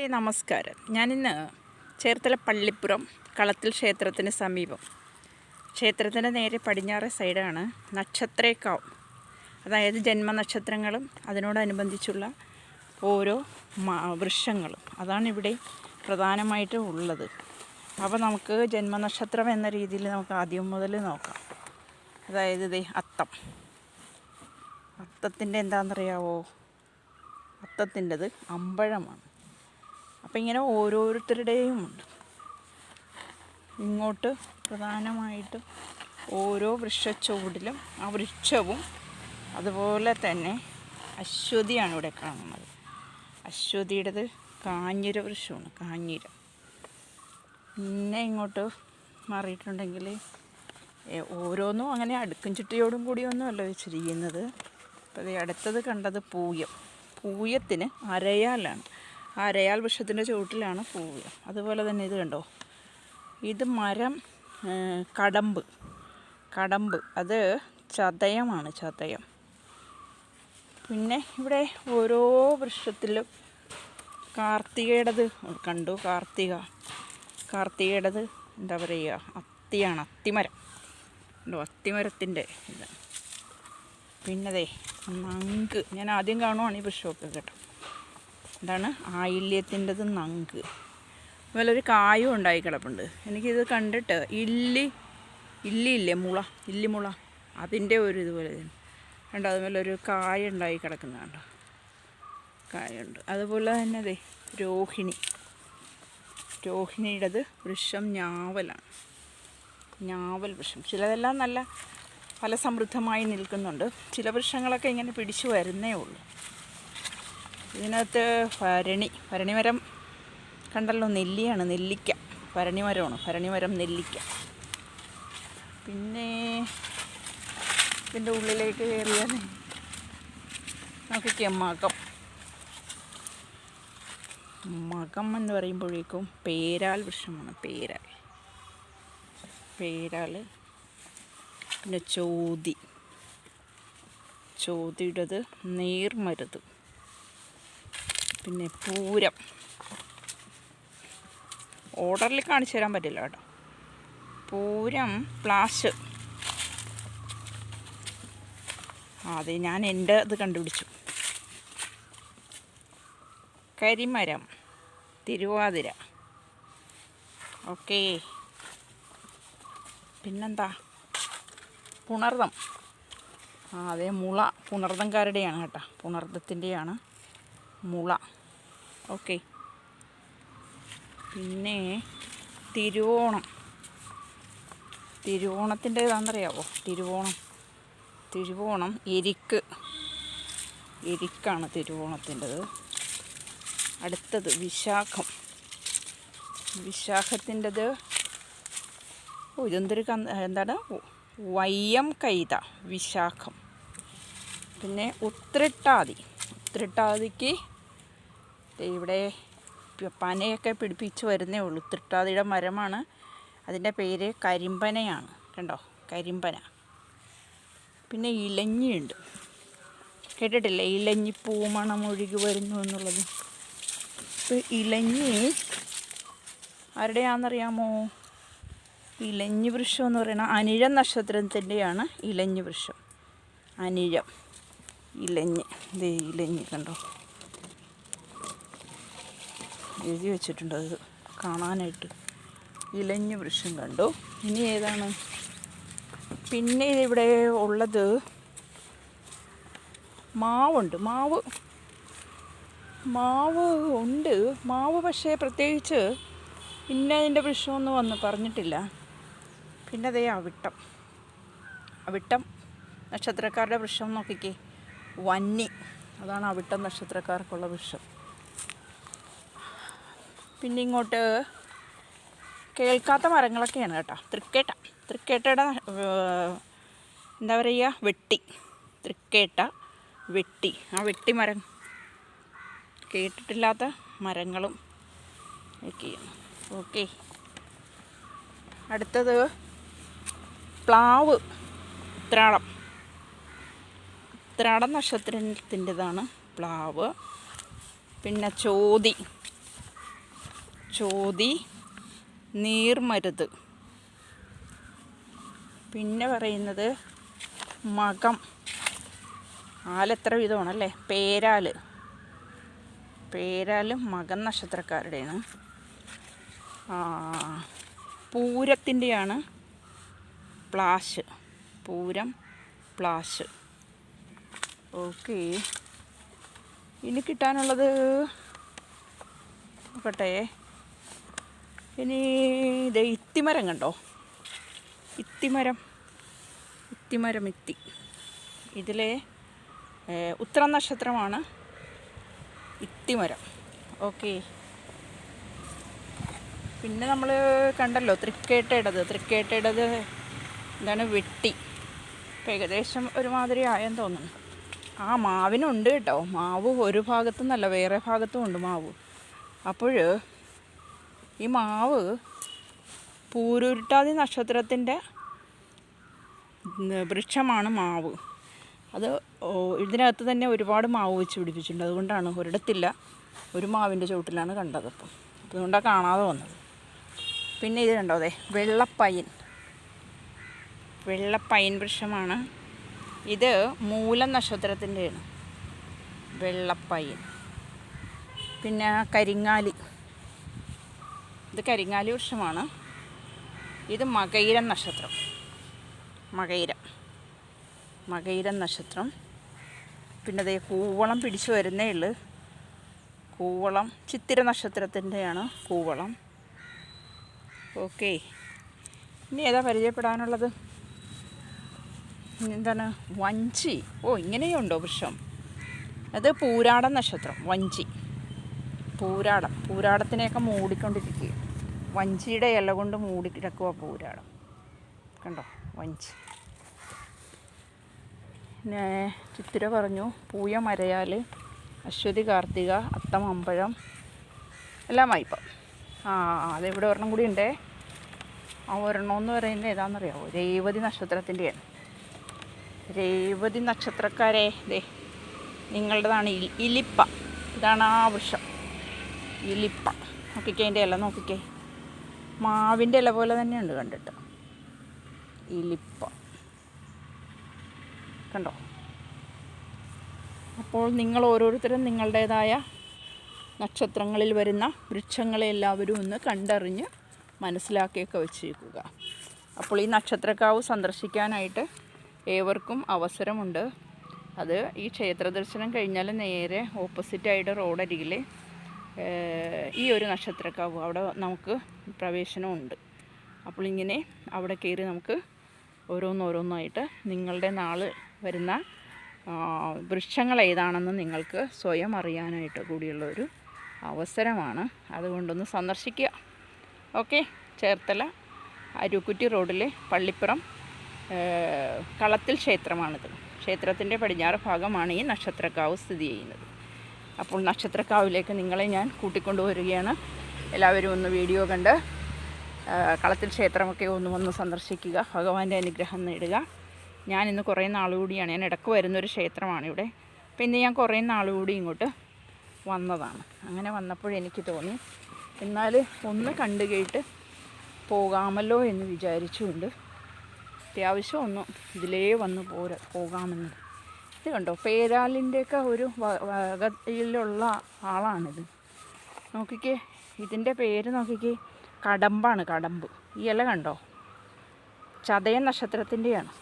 ഏ നമസ്കാരം. ഞാനിന്ന് ചേർത്തല പള്ളിപ്പുറം കളത്തിൽ ക്ഷേത്രത്തിന് സമീപം. ക്ഷേത്രത്തിന്റെ നേരെ പടിഞ്ഞാറ് സൈഡാണ് നക്ഷത്രേക്കാവ്. അതായത് ജന്മനക്ഷത്രങ്ങളും അതിനോടനുബന്ധിച്ചുള്ള ഓരോ വൃക്ഷങ്ങളും. അതാണ് ഇവിടെ പ്രധാനമായിട്ടും ഉള്ളത്. അപ്പോൾ നമുക്ക് ജന്മനക്ഷത്രം എന്ന രീതിയിൽ നമുക്ക് ആദ്യം മുതൽ നോക്കാം. അതായത് ഇതേ അത്തം. അത്തത്തിന്റെ എന്താണെന്നറിയാവോ അത്തത്തിന്റെത് അമ്പഴമാണ്. അപ്പം ഇങ്ങനെ ഓരോരുത്തരുടെയും ഉണ്ട്. ഇങ്ങോട്ട് പ്രധാനമായിട്ടും ഓരോ വൃക്ഷച്ചുവടിലും ആ വൃക്ഷവും അതുപോലെ തന്നെ അശ്വതിയാണ് ഇവിടെ കാണുന്നത്. അശ്വതിയുടേത് കാഞ്ഞിര വൃക്ഷമാണ് കാഞ്ഞിര. പിന്നെ ഇങ്ങോട്ട് മാറിയിട്ടുണ്ടെങ്കിൽ ഓരോന്നും അങ്ങനെ അടുക്കും ചിട്ടയോടും കൂടിയൊന്നുമല്ല വെച്ചിരിക്കുന്നത്. അപ്പോൾ അടുത്തത് കണ്ടത് പൂയം. പൂയത്തിന് അരയാലാണ്. ആ രയാൽ വൃക്ഷത്തിന്റെ ചുവട്ടിലാണ് പൂവ്. അതുപോലെ തന്നെ ഇത് കണ്ടോ? ഇത് മരം കടമ്പ്. കടമ്പ്. അത് ചതയമാണ് ചതയം. പിന്നെ ഇവിടെ ഓരോ വൃക്ഷത്തിലും കാർത്തികയുടേത് കണ്ടു. കാർത്തിക. കാർത്തികയുടേത് എന്താ പറയുക? അത്തിയാണ്. അത്തിമരം. ഉണ്ടോ അത്തിമരത്തിന്റെ ഇത്. പിന്നതേ നങ്ക് ഞാൻ ആദ്യം കാണുവാണ് ഈ വൃക്ഷമൊക്കെ കേട്ടോ. എന്താണ്? ആയില്യത്തിന്റെത് നങ്ക്. അതുപോലെ ഒരു കായും ഉണ്ടായി കിടപ്പുണ്ട്. എനിക്കിത് കണ്ടിട്ട് ഇല്ലി ഇല്ലി മുള ഇല്ലിമുള അതിന്റെ ഒരു ഇതുപോലെ കണ്ടോ? അതുപോലെ ഒരു കായ ഉണ്ടായി കിടക്കുന്നുണ്ടോ കായുണ്ട്. അതുപോലെ തന്നെ അതെ രോഹിണി. രോഹിണിയുടേത് വൃക്ഷം ഞാവലാണ്. ഞാവൽ വൃക്ഷം ചിലതെല്ലാം നല്ല ഫലസമൃദ്ധമായി നിൽക്കുന്നുണ്ട്. ചില വൃക്ഷങ്ങളൊക്കെ ഇങ്ങനെ പിടിച്ചു വരുന്നേ ഉള്ളൂ. ഇതിനകത്ത് ഭരണി ഭരണിമരം കണ്ടല്ലോ നെല്ലിയാണ് നെല്ലിക്ക. ഭരണിമരമാണ്? ഭരണിമരം നെല്ലിക്ക. പിന്നെ ഇതിന്റെ ഉള്ളിലേക്ക് കയറിയാൽ നമുക്ക് കെമ്മാക്കം. മകം എന്ന് പറയുമ്പോഴേക്കും പേരാൽ വൃക്ഷമാണ് പേരാൽ. പേരാൽ പിന്നെ ചോതി. ചോതിയുടേത് നീർമരുത്. പിന്നെ പൂരം. ഓർഡറിൽ കാണിച്ചു തരാൻ പറ്റില്ല കേട്ടോ. പൂരം പ്ലാസ് ആ, അതെ ഞാൻ എന്റെ ഇത് കണ്ടുപിടിച്ചു. കരിമരം തിരുവാതിര. ഓക്കേ. പിന്നെന്താ? പുണർദം ആ അതെ മുള. പുണർദംകാരുടെയാണ് കേട്ടോ. പുണർദത്തിന്റെയാണ് മുള. ഓക്കെ. പിന്നെ തിരുവോണം. തിരുവോണത്തിന്റെ ഇതാണെന്നറിയാവോ? തിരുവോണം. തിരുവോണം എരിക്ക്. എരിക്കാണ് തിരുവോണത്തിന്റെത്. അടുത്തത് വിശാഖം. വിശാഖത്തിന്റെത് ഓ ഇതെന്തൊരു കന്ന് എന്താണ്? വയ്യം കൈത വിശാഖം. പിന്നെ ഉത്രട്ടാതി. ഉത്രട്ടാതിക്ക് ദേ ഇവിടെ പനയൊക്കെ പിടിപ്പിച്ച് വരുന്നേ ഉള്ളൂ. ഉത്രട്ടാതിയുടെ മരമാണ്. അതിന്റെ പേര് കരിമ്പനയാണ്. കണ്ടോ? കരിമ്പന. പിന്നെ ഇലഞ്ഞിയുണ്ട്. കേട്ടിട്ടില്ലേ? ഇലഞ്ഞി പൂമണം ഒഴുകി വരുന്നു എന്നുള്ളത്. ഇപ്പോൾ ഇലഞ്ഞി ആരുടെയാണെന്നറിയാമോ? ഇലഞ്ഞി വൃക്ഷം എന്ന് പറയുന്ന അനിഴം നക്ഷത്രത്തിന്റെയാണ് ഇലഞ്ഞി വൃക്ഷം. അനിഴം. ഇലഞ്ഞി ഇത് ഇലഞ്ഞി കണ്ടോ? എഴുതി വെച്ചിട്ടുണ്ട് അത് കാണാനായിട്ട്. ഇലഞ്ഞ് വൃക്ഷം കണ്ടു? ഇനി ഏതാണ്? പിന്നെ ഇവിടെ ഉള്ളത് മാവുണ്ട്. മാവ് മാവ് ഉണ്ട്. മാവ് പക്ഷേ പ്രത്യേകിച്ച് പിന്നെ അതിന്റെ വൃക്ഷമൊന്നും വന്ന് പറഞ്ഞിട്ടില്ല. പിന്നെ അതേ അവിട്ടം അവിട്ടം നക്ഷത്രക്കാരുടെ വൃക്ഷം നോക്കിക്കേ. വന്നി. അതാണ് അവിട്ട നക്ഷത്രക്കാർക്കുള്ള വിഷം. പിന്നെ ഇങ്ങോട്ട് കേൾക്കാത്ത മരങ്ങളൊക്കെയാണ് കേട്ടോ. തൃക്കേട്ട. തൃക്കേട്ടയുടെ എന്താ പറയുക? വെട്ടി. തൃക്കേട്ട വെട്ടി. ആ വെട്ടി മരം. കേട്ടിട്ടില്ലാത്ത മരങ്ങളും ഒക്കെയാണ്. ഓക്കെ. അടുത്തത് പ്ലാവ്. ഉത്രാടം. ഉത്രാടം നക്ഷത്രത്തിന്റെതാണ് പ്ലാവ്. പിന്നെ ചോതി. ചോതി നീർമരുത്. പിന്നെ പറയുന്നത് മകം. ആലെത്ര വിധമാണല്ലേ പേരാൽ. പേരാൽ മകൻ നക്ഷത്രക്കാരുടെയാണ് പൂരത്തിന്റെയാണ് പ്ലാഷ് പൂരം പ്ലാഷ് ഓക്കെ. ഇനി കിട്ടാനുള്ളത് നോക്കട്ടെ. ഇനി ഇത് ഇത്തിമരം കണ്ടോ? ഇത്തിമരം. ഇത്തിമരം ഇത്തി. ഇതിലെ ഉത്തര നക്ഷത്രമാണ് ഇത്തിമരം. ഓക്കെ. പിന്നെ നമ്മൾ കണ്ടല്ലോ തൃക്കേട്ടയിടത്. തൃക്കേട്ടയിടത് എന്താണ് വെട്ടി. ഏകദേശം ഒരുമാതിരി ആയെന്ന് തോന്നുന്നു. ആ മാവിനുണ്ട് കേട്ടോ. മാവ് ഒരു ഭാഗത്തു നിന്നല്ല വേറെ ഭാഗത്തും ഉണ്ട് മാവ്. അപ്പോൾ ഈ മാവ് പൂരുരുട്ടാതി നക്ഷത്രത്തിന്റെ വൃക്ഷമാണ് മാവ്. അത് ഇതിനകത്ത് തന്നെ ഒരുപാട് മാവ് വെച്ച് പിടിപ്പിച്ചിട്ടുണ്ട്. അതുകൊണ്ടാണ് ഒരിടത്തില്ല ഒരു മാവിന്റെ ചുവട്ടിലാണ് കണ്ടത് അപ്പം അതുകൊണ്ടാണ് കാണാതെ വന്നത്. പിന്നെ ഇത് കണ്ടോ അതെ വെള്ളപ്പയൻ. വെള്ളപ്പയൻ വൃക്ഷമാണ്. ഇത് മൂലം നക്ഷത്രത്തിന്റെയാണ്. വെള്ളപ്പയൻ പിന്നെ കരിങ്ങാലി. ഇത് കരിങ്ങാലി വൃക്ഷമാണ്. ഇത് മകയിരം നക്ഷത്രം. മകയിരം മകയിരം നക്ഷത്രം. പിന്നെ അതേ കൂവളം പിടിച്ചു വരുന്നേ ഉള്ളു. കൂവളം ചിത്തിര നക്ഷത്രത്തിന്റെയാണ് കൂവളം. ഓക്കെ. ഇനി ഏതാ പരിചയപ്പെടാനുള്ളത്? എന്താണ്? വഞ്ചി. ഓ ഇങ്ങനെയുണ്ടോ വൃക്ഷം? അത് പൂരാട നക്ഷത്രം വഞ്ചി. പൂരാടം. പൂരാടത്തിനെയൊക്കെ മൂടിക്കൊണ്ടിരിക്കുക വഞ്ചിയുടെ ഇല കൊണ്ട് മൂടി കിടക്കുക പൂരാടം. കണ്ടോ? വഞ്ചി. പിന്നെ ചിത്തിര പറഞ്ഞു പൂയ മരയാൽ അശ്വതി കാർത്തിക അത്തം അമ്പഴം എല്ലാം ഇപ്പം ആ അതെവിടെ ഒരെണ്ണം കൂടി ഉണ്ടേ. ആ ഒരെണ്ണം എന്ന് പറയുന്നത് ഏതാണെന്നറിയാമോ രേവതി നക്ഷത്രത്തിന്റെയാണ്. രേവതി നക്ഷത്രക്കാരെ ദേ നിങ്ങളുടേതാണ് ഇലിപ്പ. ഇതാണ് ആ വൃക്ഷം. ഇലിപ്പ. നോക്കിക്കേ അതിന്റെ ഇല നോക്കിക്കേ. മാവിന്റെ ഇല പോലെ തന്നെയുണ്ട് കണ്ടിട്ട്. ഇലിപ്പ. കണ്ടോ? അപ്പോൾ നിങ്ങൾ ഓരോരുത്തരും നിങ്ങളുടേതായ നക്ഷത്രങ്ങളിൽ വരുന്ന വൃക്ഷങ്ങളെ എല്ലാവരും ഒന്ന് കണ്ടറിഞ്ഞ് മനസ്സിലാക്കിയൊക്കെ വെച്ചേക്കുക അപ്പോൾ ഈ നക്ഷത്രക്കാവ് സന്ദർശിക്കാനായിട്ട് ഏവർക്കും അവസരമുണ്ട്. അത് ഈ ക്ഷേത്ര ദർശനം കഴിഞ്ഞാൽ നേരെ ഓപ്പോസിറ്റായിട്ട് റോഡരികിൽ ഈ ഒരു നക്ഷത്രക്കാവ് അവിടെ നമുക്ക് പ്രവേശനമുണ്ട്. അപ്പോൾ ഇങ്ങനെ അവിടെ കയറി നമുക്ക് ഓരോന്നോരോന്നായിട്ട് നിങ്ങളുടെ നാൾ വരുന്ന വൃക്ഷങ്ങൾ ഏതാണെന്ന് നിങ്ങൾക്ക് സ്വയം അറിയാനായിട്ട് കൂടിയുള്ള ഒരു അവസരമാണ്. അതുകൊണ്ടൊന്ന് സന്ദർശിക്കുക. ഓക്കെ? ചേർത്തല അരുക്കുറ്റി റോഡിലെ പള്ളിപ്പുറം കളത്തിൽ ക്ഷേത്രമാണിത്. ക്ഷേത്രത്തിന്റെ പടിഞ്ഞാറ് ഭാഗമാണ് ഈ നക്ഷത്രക്കാവ് സ്ഥിതി ചെയ്യുന്നത്. അപ്പോൾ നക്ഷത്രക്കാവിലേക്ക് നിങ്ങളെ ഞാൻ കൂട്ടിക്കൊണ്ടുവരികയാണ് എല്ലാവരും ഒന്ന് വീഡിയോ കണ്ട് കളത്തിൽ ക്ഷേത്രമൊക്കെ ഒന്ന് വന്ന് സന്ദർശിക്കുക ഭഗവാന്റെ അനുഗ്രഹം നേടുക. ഞാൻ ഇന്ന് കുറേ നാളുകൂടിയാണ് ഞാൻ ഇടയ്ക്ക് വരുന്നൊരു ക്ഷേത്രമാണ് ഇവിടെ. അപ്പോൾ ഇന്ന് ഞാൻ കുറേ നാളുകൂടി ഇങ്ങോട്ട് വന്നതാണ്. അങ്ങനെ വന്നപ്പോഴെനിക്ക് തോന്നി എന്നാൽ ഒന്ന് കണ്ടു കേട്ട് പോകാമല്ലോ എന്ന് വിചാരിച്ചുകൊണ്ട് അത്യാവശ്യം ഒന്ന് ഇതിലേ വന്ന് പോര പോകാമെന്ന്. ഇത് കണ്ടോ? പേരാലിന്റെയൊക്കെ ഒരു വകയിലുള്ള ആളാണിത്. നോക്കിക്കേ ഇതിന്റെ പേര് നോക്കിക്കേ. കടമ്പാണ് കടമ്പ്. ഈ ഇല കണ്ടോ? ചതയ നക്ഷത്രത്തിന്റെയാണ്.